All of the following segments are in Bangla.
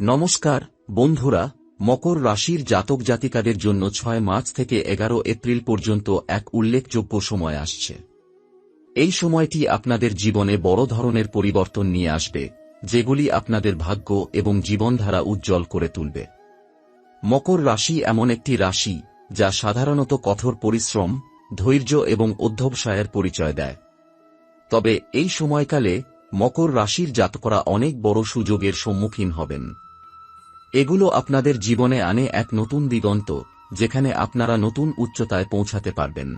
নমস্কার, বন্ধুরা, মকর রাশির জাতক জাতিকাদের জন্য ছয় মার্চ থেকে এগারো এপ্রিল পর্যন্ত এক উল্লেখযোগ্য সময় আসছে। এই সময়টি আপনাদের জীবনে বড় ধরনের পরিবর্তন নিয়ে আসবে, যেগুলি আপনাদের ভাগ্য এবং জীবনধারা উজ্জ্বল করে তুলবে। মকর রাশি এমন একটি রাশি যা সাধারণত কঠোর পরিশ্রম, ধৈর্য এবং অধ্যবসায়ের পরিচয় দেয়। তবে এই সময়কালে মকর রাশির জাতকরা অনেক বড় সুযোগের সম্মুখীন হবেন। এগুলো আপনাদের জীবনে আনে এক নতুন দিগন্ত, যেখানে আপনারা নতুন উচ্চতায় পৌঁছাতে পারবেন।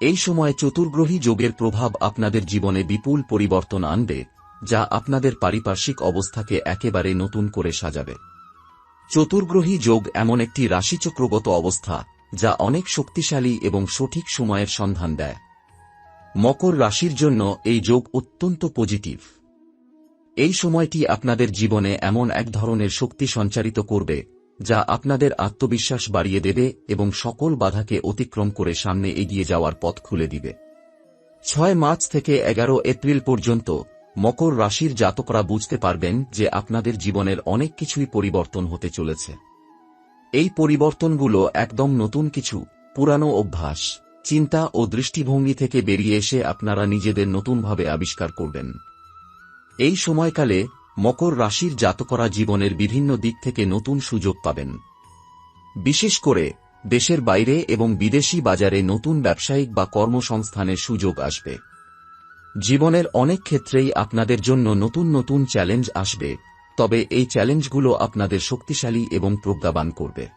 এই সময় চতুর্গ্রহী যোগের প্রভাব আপনাদের জীবনে বিপুল পরিবর্তন আনবে, যা আপনাদের পারিপার্শ্বিক অবস্থাকে একেবারে নতুন করে সাজাবে। চতুর্গ্রহী যোগ এমন একটি রাশিচক্রগত অবস্থা, যা অনেক শক্তিশালী এবং সঠিক সময়ের সন্ধান দেয়। মকর রাশির জন্য এই যোগ অত্যন্ত পজিটিভ। এই সময়টি আপনাদের জীবনে এমন এক ধরনের শক্তি সঞ্চারিত করবে, যা আপনাদের আত্মবিশ্বাস বাড়িয়ে দেবে এবং সকল বাধাকে অতিক্রম করে সামনে এগিয়ে যাওয়ার পথ খুলে দিবে। ছয় মার্চ থেকে এগারো এপ্রিল পর্যন্ত মকর রাশির জাতকরা বুঝতে পারবেন যে আপনাদের জীবনের অনেক কিছুই পরিবর্তন হতে চলেছে। এই পরিবর্তনগুলো একদম নতুন কিছু, পুরানো অভ্যাস, চিন্তা ও দৃষ্টিভঙ্গি থেকে বেরিয়ে এসে আপনারা নিজেদের নতুনভাবে আবিষ্কার করবেন। এই সময়কালে মকর রাশির জাতকরা জীবনের বিভিন্ন দিক থেকে নতুন সুযোগ পাবেন। বিশেষ করে দেশের বাইরে এবং বিদেশি বাজারে নতুন ব্যবসায়িক বা কর্মসংস্থানের সুযোগ আসবে। জীবনের অনেক ক্ষেত্রেই আপনাদের জন্য নতুন নতুন চ্যালেঞ্জ আসবে, তবে এই চ্যালেঞ্জগুলো আপনাদের শক্তিশালী এবং প্রজ্ঞাবান করবে।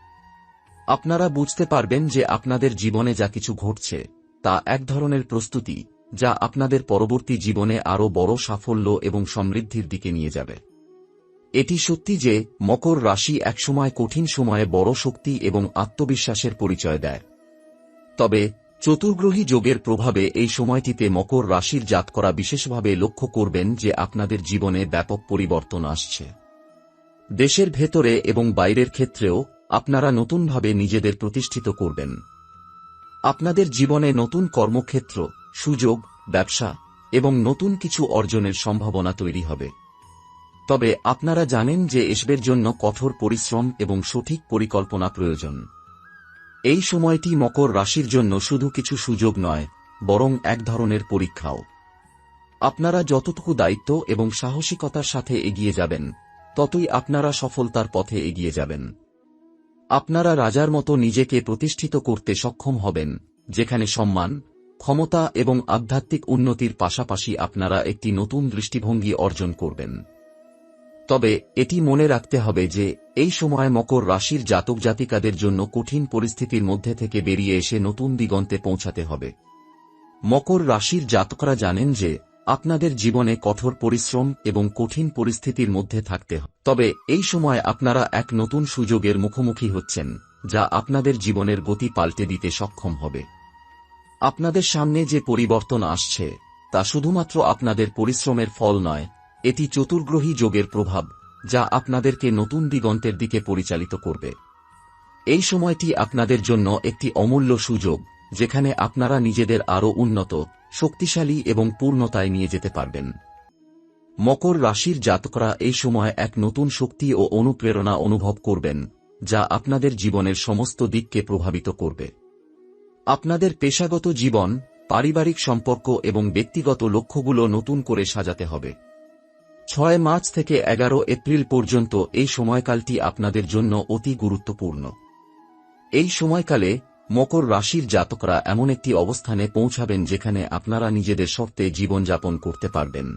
আপনারা বুঝতে পারবেন যে আপনাদের জীবনে যা কিছু ঘটছে, তা এক ধরনের প্রস্তুতি যা আপনাদের পরবর্তী জীবনে আরও বড় সাফল্য এবং সমৃদ্ধির দিকে নিয়ে যাবে। এটি সত্যি যে, মকর রাশি একসময় কঠিন সময়ে বড় শক্তি এবং আত্মবিশ্বাসের পরিচয় দেয়। তবে, চতুর্গ্রহী যোগের প্রভাবে এই সময়টিতে মকর রাশির জাতকরা বিশেষভাবে লক্ষ্য করবেন যে আপনাদের জীবনে ব্যাপক পরিবর্তন আসছে। দেশের ভেতরে এবং বাইরের ক্ষেত্রেও আপনারা নতুনভাবে নিজেদের প্রতিষ্ঠিত করবেন। আপনাদের জীবনে নতুন কর্মক্ষেত্র সুযোগ, ব্যবসা এবং নতুন কিছু অর্জনের সম্ভাবনা তৈরি হবে। তবে আপনারা জানেন যে এসবের জন্য কঠোর পরিশ্রম এবং সঠিক পরিকল্পনা প্রয়োজন। এই সময়টি মকর রাশির জন্য শুধু কিছু সুযোগ নয়, বরং এক ধরনের পরীক্ষাও। আপনারা যতটুকু দায়িত্ব এবং সাহসিকতার সাথে এগিয়ে যাবেন, ততই আপনারা সফলতার পথে এগিয়ে যাবেন। আপনারা রাজার মতো নিজেকে প্রতিষ্ঠিত করতে সক্ষম হবেন, যেখানে সম্মান ক্ষমতা এবং আধ্যাত্মিক উন্নতির পাশাপাশি আপনারা একটি নতুন দৃষ্টিভঙ্গি অর্জন করবেন। তবে এটি মনে রাখতে হবে যে, এই সময় মকর রাশির জাতক জাতিকাদের জন্য কঠিন পরিস্থিতির মধ্যে থেকে বেরিয়ে এসে নতুন দিগন্তে পৌঁছাতে হবে। মকর রাশির জাতকরা জানেন যে, আপনাদের জীবনে কঠোর পরিশ্রম এবং কঠিন পরিস্থিতির মধ্যে থাকতে হবে তবে এই সময় আপনারা এক নতুন সুযোগের মুখোমুখি হচ্ছেন, যা আপনাদের জীবনের গতি পাল্টে দিতে সক্ষম হবে। আপনাদের সামনে যে পরিবর্তন আসছে, তা শুধুমাত্র আপনাদের পরিশ্রমের ফল নয়, এটি চতুর্গ্রহী যোগের প্রভাব, যা আপনাদেরকে নতুন দিগন্তের দিকে পরিচালিত করবে। এই সময়টি আপনাদের জন্য একটি অমূল্য সুযোগ, যেখানে আপনারা নিজেদের আরও উন্নত, শক্তিশালী এবং পূর্ণতায় নিয়ে যেতে পারবেন। মকর রাশির জাতকরা এই সময় এক নতুন শক্তি ও অনুপ্রেরণা অনুভব করবেন, যা আপনাদের জীবনের সমস্ত দিককে প্রভাবিত করবে। আপনাদের পেশাগত জীবন, পারিবারিক সম্পর্ক এবং ব্যক্তিগত লক্ষ্যগুলো নতুন করে সাজাতে হবে। ছয় মার্চ থেকে এগারো এপ্রিল পর্যন্ত এই সময়কালটি আপনাদের জন্য অতি গুরুত্বপূর্ণ। এই সময়কালে মকর রাশির জাতকরা এমন একটি অবস্থানে পৌঁছাবেন যেখানে আপনারা নিজেদের শর্তে জীবনযাপন করতে পারবেন।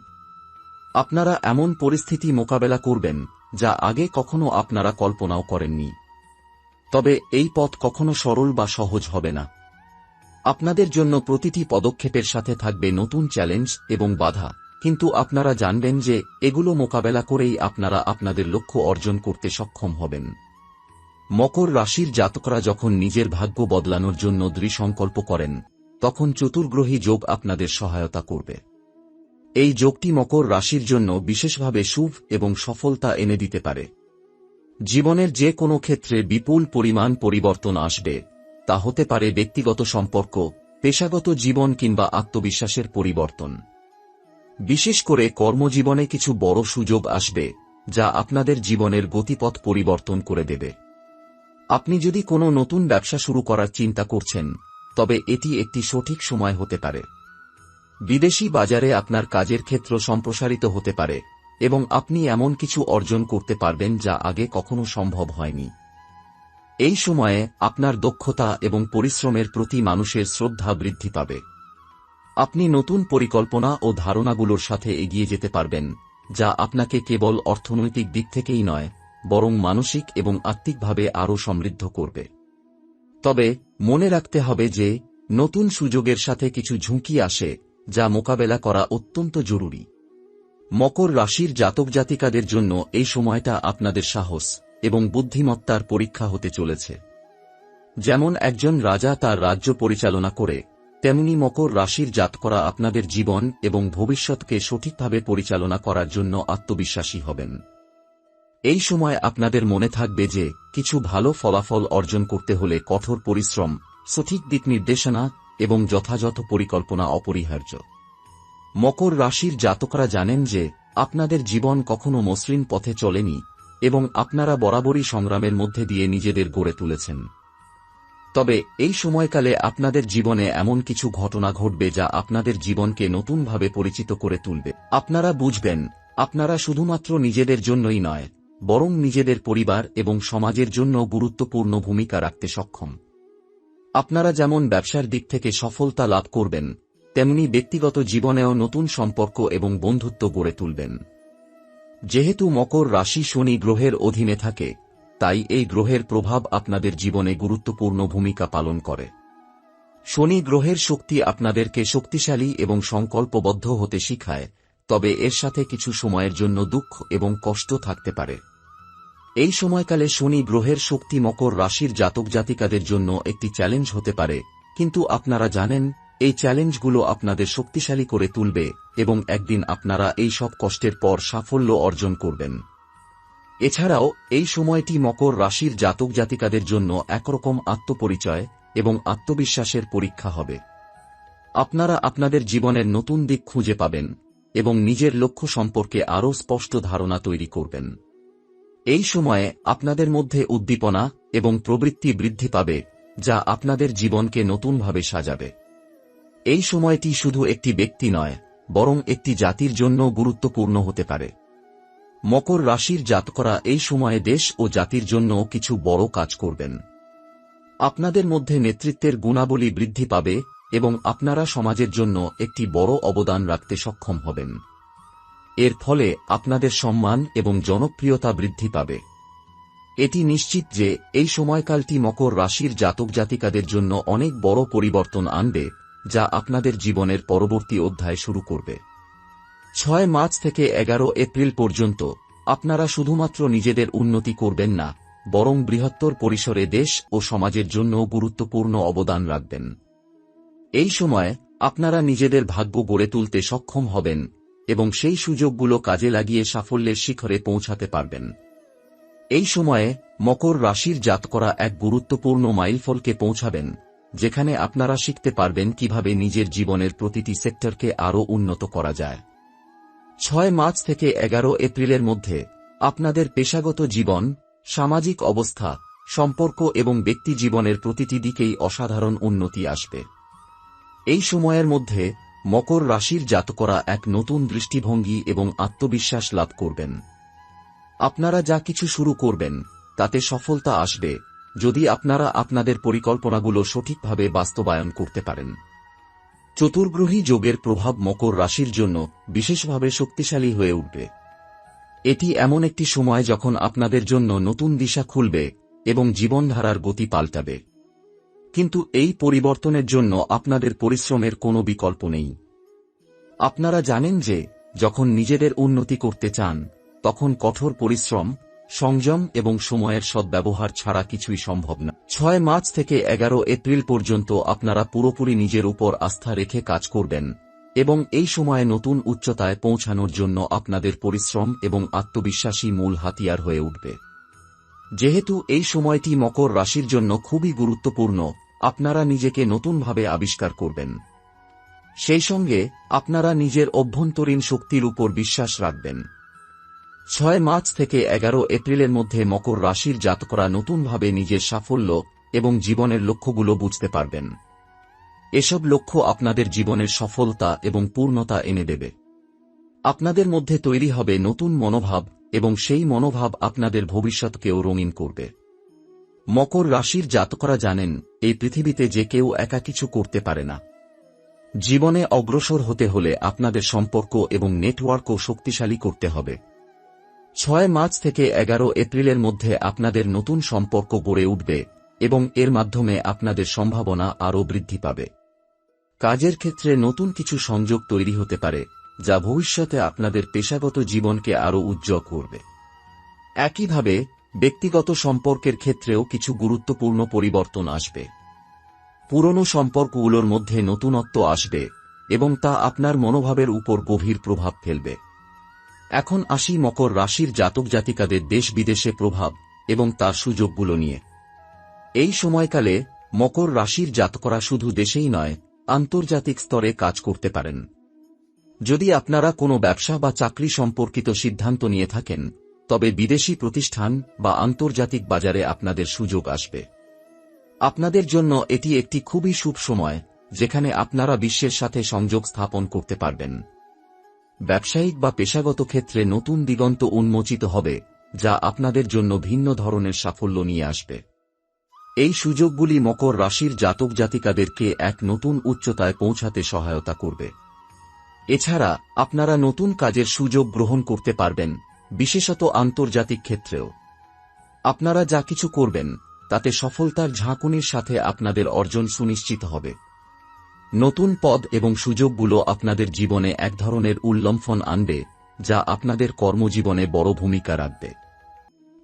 আপনারা এমন পরিস্থিতি মোকাবেলা করবেন যা আগে কখনো আপনারা কল্পনাও করেননি। তবে এই পথ কখনো সরল বা সহজ হবে না। আপনাদের জন্য প্রতিটি পদক্ষেপের সাথে থাকবে নতুন চ্যালেঞ্জ এবং বাধা। কিন্তু আপনারা জানবেন যে, এগুলো মোকাবেলা করেই আপনারা আপনাদের লক্ষ্য অর্জন করতে সক্ষম হবেন। মকর রাশির জাতকরা যখন নিজের ভাগ্য বদলানোর জন্য দৃঢ়সংকল্প করেন, তখন চতুর্গ্রহী যোগ আপনাদের সহায়তা করবে। এই যোগটি মকর রাশির জন্য বিশেষভাবে শুভ এবং সফলতা এনে দিতে পারে। জীবনের যে কোনো ক্ষেত্রে বিপুল পরিমাণ পরিবর্তন আসবে। তা হতে পারে ব্যক্তিগত সম্পর্ক, পেশাগত জীবন কিংবা আত্মবিশ্বাসের পরিবর্তন। বিশেষ করে কর্মজীবনে কিছু বড় সুযোগ আসবে, যা আপনাদের জীবনের গতিপথ পরিবর্তন করে দেবে। আপনি যদি কোনো নতুন ব্যবসা শুরু করার চিন্তা করছেন, তবে এটি একটি সঠিক সময় হতে পারে। বিদেশি বাজারে আপনার কাজের ক্ষেত্র সম্প্রসারিত হতে পারে, এবং আপনি এমন কিছু অর্জন করতে পারবেন যা আগে কখনো সম্ভব হয়নি। এই সময়ে আপনার দক্ষতা এবং পরিশ্রমের প্রতি মানুষের শ্রদ্ধা বৃদ্ধি পাবে। আপনি নতুন পরিকল্পনা ও ধারণাগুলোর সাথে এগিয়ে যেতে পারবেন, যা আপনাকে কেবল অর্থনৈতিক দিক থেকেই নয়, বরং মানসিক এবং আত্মিকভাবে আরও সমৃদ্ধ করবে। তবে মনে রাখতে হবে যে, নতুন সুযোগের সাথে কিছু ঝুঁকি আসে, যা মোকাবেলা করা অত্যন্ত জরুরি। মকর রাশির জাতক জাতিকাদের জন্য এই সময়টা আপনাদের সাহস। এবং বুদ্ধিমত্তার পরীক্ষা হতে চলেছে। যেমন একজন রাজা তার রাজ্য পরিচালনা করে, তেমনি মকর রাশির জাত করা আপনাদের জীবন এবং ভবিষ্যৎকে সঠিকভাবে পরিচালনা করার জন্য আত্মবিশ্বাসী হবেন। এই সময় আপনাদের মনে থাকবে যে, কিছু ভালো ফলাফল অর্জন করতে হলে কঠোর পরিশ্রম, সঠিক দিক নির্দেশনা এবং যথাযথ পরিকল্পনা অপরিহার্য। মকর রাশির জাতকরা জানেন যে, আপনাদের জীবন কখনো মসৃণ পথে চলেনি এবং আপনারা বরাবরই সংগ্রামের মধ্যে দিয়ে নিজেদের গড়ে তুলেছেন। তবে এই সময়কালে আপনাদের জীবনে এমন কিছু ঘটনা ঘটবে যা আপনাদের জীবনকে নতুনভাবে পরিচিত করে তুলবে। আপনারা বুঝবেন, আপনারা শুধুমাত্র নিজেদের জন্যই নয়, বরং নিজেদের পরিবার এবং সমাজের জন্য গুরুত্বপূর্ণ ভূমিকা রাখতে সক্ষম। আপনারা যেমন ব্যবসার দিক থেকে সফলতা লাভ করবেন, তেমনি ব্যক্তিগত জীবনেও নতুন সম্পর্ক এবং বন্ধুত্ব গড়ে তুলবেন। যেহেতু মকর রাশি শনি গ্রহের অধীনে থাকে, তাই এই গ্রহের প্রভাব আপনাদের জীবনে গুরুত্বপূর্ণ ভূমিকা পালন করে। শনি গ্রহের শক্তি আপনাদেরকে শক্তিশালী এবং সংকল্পবদ্ধ হতে শিখায়, তবে এর সাথে কিছু সময়ের জন্য দুঃখ এবং কষ্ট থাকতে পারে। এই সময়কালে শনি গ্রহের শক্তি মকর রাশির জাতক জাতিকাদের জন্য একটি চ্যালেঞ্জ হতে পারে, কিন্তু আপনারা জানেন এই চ্যালেঞ্জগুলো আপনাদের শক্তিশালী করে তুলবে এবং একদিন আপনারা এই সব কষ্টের পর সাফল্য অর্জন করবেন। এছাড়াও, এই সময়টি মকর রাশির জাতক জাতিকাদের জন্য একরকম আত্মপরিচয় এবং আত্মবিশ্বাসের পরীক্ষা হবে। আপনারা আপনাদের জীবনের নতুন দিক খুঁজে পাবেন এবং নিজের লক্ষ্য সম্পর্কে আরও স্পষ্ট ধারণা তৈরি করবেন। এই সময়ে আপনাদের মধ্যে উদ্দীপনা এবং প্রবৃত্তি বৃদ্ধি পাবে, যা আপনাদের জীবনকে নতুনভাবে সাজাবে। এই সময়টি শুধু একটি ব্যক্তি নয়, বরং একটি জাতির জন্য গুরুত্বপূর্ণ হতে পারে। মকর রাশির জাতকরা এই সময়ে দেশ ও জাতির জন্য কিছু বড় কাজ করবেন। আপনাদের মধ্যে নেতৃত্বের গুণাবলী বৃদ্ধি পাবে এবং আপনারা সমাজের জন্য একটি বড় অবদান রাখতে সক্ষম হবেন। এর ফলে আপনাদের সম্মান এবং জনপ্রিয়তা বৃদ্ধি পাবে। এটি নিশ্চিত যে এই সময়কালটি মকর রাশির জাতক জাতিকাদের জন্য অনেক বড় পরিবর্তন আনবে। যা আপনাদের জীবনের পরবর্তী অধ্যায় শুরু করবে। ছয় মার্চ থেকে এগারো এপ্রিল পর্যন্ত আপনারা শুধুমাত্র নিজেদের উন্নতি করবেন না, বরং বৃহত্তর পরিসরে দেশ ও সমাজের জন্য গুরুত্বপূর্ণ অবদান রাখবেন। এই সময় আপনারা নিজেদের ভাগ্য গড়ে তুলতে সক্ষম হবেন এবং সেই সুযোগগুলো কাজে লাগিয়ে সাফল্যের শিখরে পৌঁছাতে পারবেন। এই সময়ে মকর রাশির জাত করা এক গুরুত্বপূর্ণ মাইলফলকে পৌঁছাবেন। যেখানে আপনারা শিখতে পারবেন কীভাবে নিজের জীবনের প্রতিটি সেক্টরকে আরও উন্নত করা যায়। ছয় মার্চ থেকে এগারো এপ্রিলের মধ্যে আপনাদের পেশাগত জীবন, সামাজিক অবস্থা, সম্পর্ক এবং ব্যক্তি জীবনের প্রতিটি দিকেই অসাধারণ উন্নতি আসবে। এই সময়ের মধ্যে মকর রাশির জাতকরা এক নতুন দৃষ্টিভঙ্গি এবং আত্মবিশ্বাস লাভ করবেন। আপনারা যা কিছু শুরু করবেন, তাতে সফলতা আসবে। যদি আপনারা আপনাদের পরিকল্পনাগুলো সঠিকভাবে বাস্তবায়ন করতে পারেন। চতুর্গ্রহী যোগের প্রভাব মকর রাশির জন্য বিশেষভাবে শক্তিশালী হয়ে উঠবে। এটি এমন একটি সময় যখন আপনাদের জন্য নতুন দিশা খুলবে এবং জীবনধারার গতি পাল্টাবে। কিন্তু এই পরিবর্তনের জন্য আপনাদের পরিশ্রমের কোনো বিকল্প নেই। আপনারা জানেন যে, যখন নিজেদের উন্নতি করতে চান, তখন কঠোর পরিশ্রম সংযম এবং সময়ের সদ্ব্যবহার ছাড়া কিছুই সম্ভব না। ছয় মার্চ থেকে এগারো এপ্রিল পর্যন্ত আপনারা পুরোপুরি নিজের উপর আস্থা রেখে কাজ করবেন এবং এই সময়ে নতুন উচ্চতায় পৌঁছানোর জন্য আপনাদের পরিশ্রম এবং আত্মবিশ্বাসী মূল হাতিয়ার হয়ে উঠবে। যেহেতু এই সময়টি মকর রাশির জন্য খুবই গুরুত্বপূর্ণ, আপনারা নিজেকে নতুনভাবে আবিষ্কার করবেন। সেই সঙ্গে আপনারা নিজের অভ্যন্তরীণ শক্তির উপর বিশ্বাস রাখবেন। ছয় মার্চ থেকে এগারো এপ্রিলের মধ্যে মকর রাশির জাতকরা নতুনভাবে নিজের সাফল্য এবং জীবনের লক্ষ্যগুলো বুঝতে পারবেন। এসব লক্ষ্য আপনাদের জীবনের সফলতা এবং পূর্ণতা এনে দেবে। আপনাদের মধ্যে তৈরি হবে নতুন মনোভাব এবং সেই মনোভাব আপনাদের ভবিষ্যৎকেও রঙিন করবে। মকর রাশির জাতকরা জানেন, এই পৃথিবীতে যে কেউ একা কিছু করতে পারে না। জীবনে অগ্রসর হতে হলে আপনাদের সম্পর্ক এবং নেটওয়ার্কও শক্তিশালী করতে হবে। ছয় মার্চ থেকে এগারো এপ্রিলের মধ্যে আপনাদের নতুন সম্পর্ক গড়ে উঠবে এবং এর মাধ্যমে আপনাদের সম্ভাবনা আরও বৃদ্ধি পাবে। কাজের ক্ষেত্রে নতুন কিছু সংযোগ তৈরি হতে পারে, যা ভবিষ্যতে আপনাদের পেশাগত জীবনকে আরও উজ্জ্বল করবে। একইভাবে, ব্যক্তিগত সম্পর্কের ক্ষেত্রেও কিছু গুরুত্বপূর্ণ পরিবর্তন আসবে। পুরনো সম্পর্কগুলোর মধ্যে নতুনত্ব আসবে এবং তা আপনার মনোভাবের উপর গভীর প্রভাব ফেলবে। এখন আসি মকর রাশির জাতক জাতিকাদের দেশ বিদেশে প্রভাব এবং তার সুযোগগুলো নিয়ে। এই সময়কালে মকর রাশির জাতকরা শুধু দেশেই নয়, আন্তর্জাতিক স্তরে কাজ করতে পারেন। যদি আপনারা কোনো ব্যবসা বা চাকরি সম্পর্কিত সিদ্ধান্ত নিয়ে থাকেন, তবে বিদেশি প্রতিষ্ঠান বা আন্তর্জাতিক বাজারে আপনাদের সুযোগ আসবে। আপনাদের জন্য এটি একটি খুবই শুভ সময়, যেখানে আপনারা বিশ্বের সাথে সংযোগ স্থাপন করতে পারবেন। ব্যবসায়িক বা পেশাগত ক্ষেত্রে নতুন দিগন্ত উন্মোচিত হবে, যা আপনাদের জন্য ভিন্ন ধরনের সাফল্য নিয়ে আসবে। এই সুযোগগুলি মকর রাশির জাতক জাতিকাদেরকে এক নতুন উচ্চতায় পৌঁছাতে সহায়তা করবে। এছাড়া, আপনারা নতুন কাজের সুযোগ গ্রহণ করতে পারবেন, বিশেষত আন্তর্জাতিক ক্ষেত্রেও। আপনারা যা কিছু করবেন, তাতে সফলতার ঝাঁকুনির সাথে আপনাদের অর্জন সুনিশ্চিত হবে। নতুন পদ এবং সুযোগগুলো আপনাদের জীবনে এক ধরনের উল্লম্ফন আনবে, যা আপনাদের কর্মজীবনে বড় ভূমিকা রাখবে।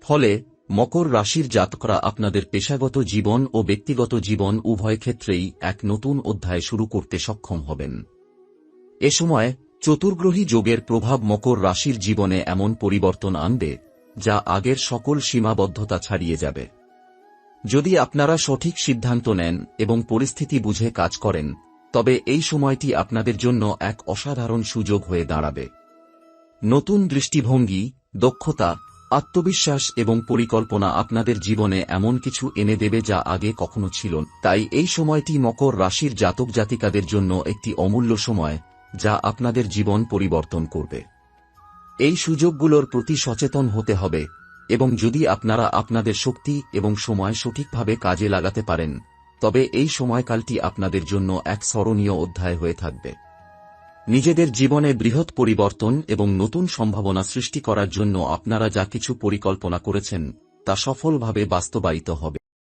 ফলে, মকর রাশির জাতকরা আপনাদের পেশাগত জীবন ও ব্যক্তিগত জীবন উভয় ক্ষেত্রেই এক নতুন অধ্যায় শুরু করতে সক্ষম হবেন। এ সময়, চতুর্গ্রহী যোগের প্রভাব মকর রাশির জীবনে এমন পরিবর্তন আনবে, যা আগের সকল সীমাবদ্ধতা ছাড়িয়ে যাবে। যদি আপনারা সঠিক সিদ্ধান্ত নেন এবং পরিস্থিতি বুঝে কাজ করেন তবে এই সময়টি আপনাদের জন্য এক অসাধারণ সুযোগ হয়ে দাঁড়াবে। নতুন দৃষ্টিভঙ্গি, দক্ষতা, আত্মবিশ্বাস এবং পরিকল্পনা আপনাদের জীবনে এমন কিছু এনে দেবে যা আগে কখনো ছিল তাই এই সময়টি মকর রাশির জাতক জাতিকাদের জন্য একটি অমূল্য সময় যা আপনাদের জীবন পরিবর্তন করবে। এই সুযোগগুলোর প্রতি সচেতন হতে হবে এবং যদি আপনারা আপনাদের শক্তি এবং সময় সঠিকভাবে কাজে লাগাতে পারেন তবে এই সময়কালটি আপনাদের জন্য এক স্মরণীয় অধ্যায় হয়ে থাকবে। নিজেদের জীবনে বৃহৎ পরিবর্তন এবং নতুন সম্ভাবনা সৃষ্টি করার জন্য আপনারা যা কিছু পরিকল্পনা করেছেন, তা সফলভাবে বাস্তবায়িত হবে।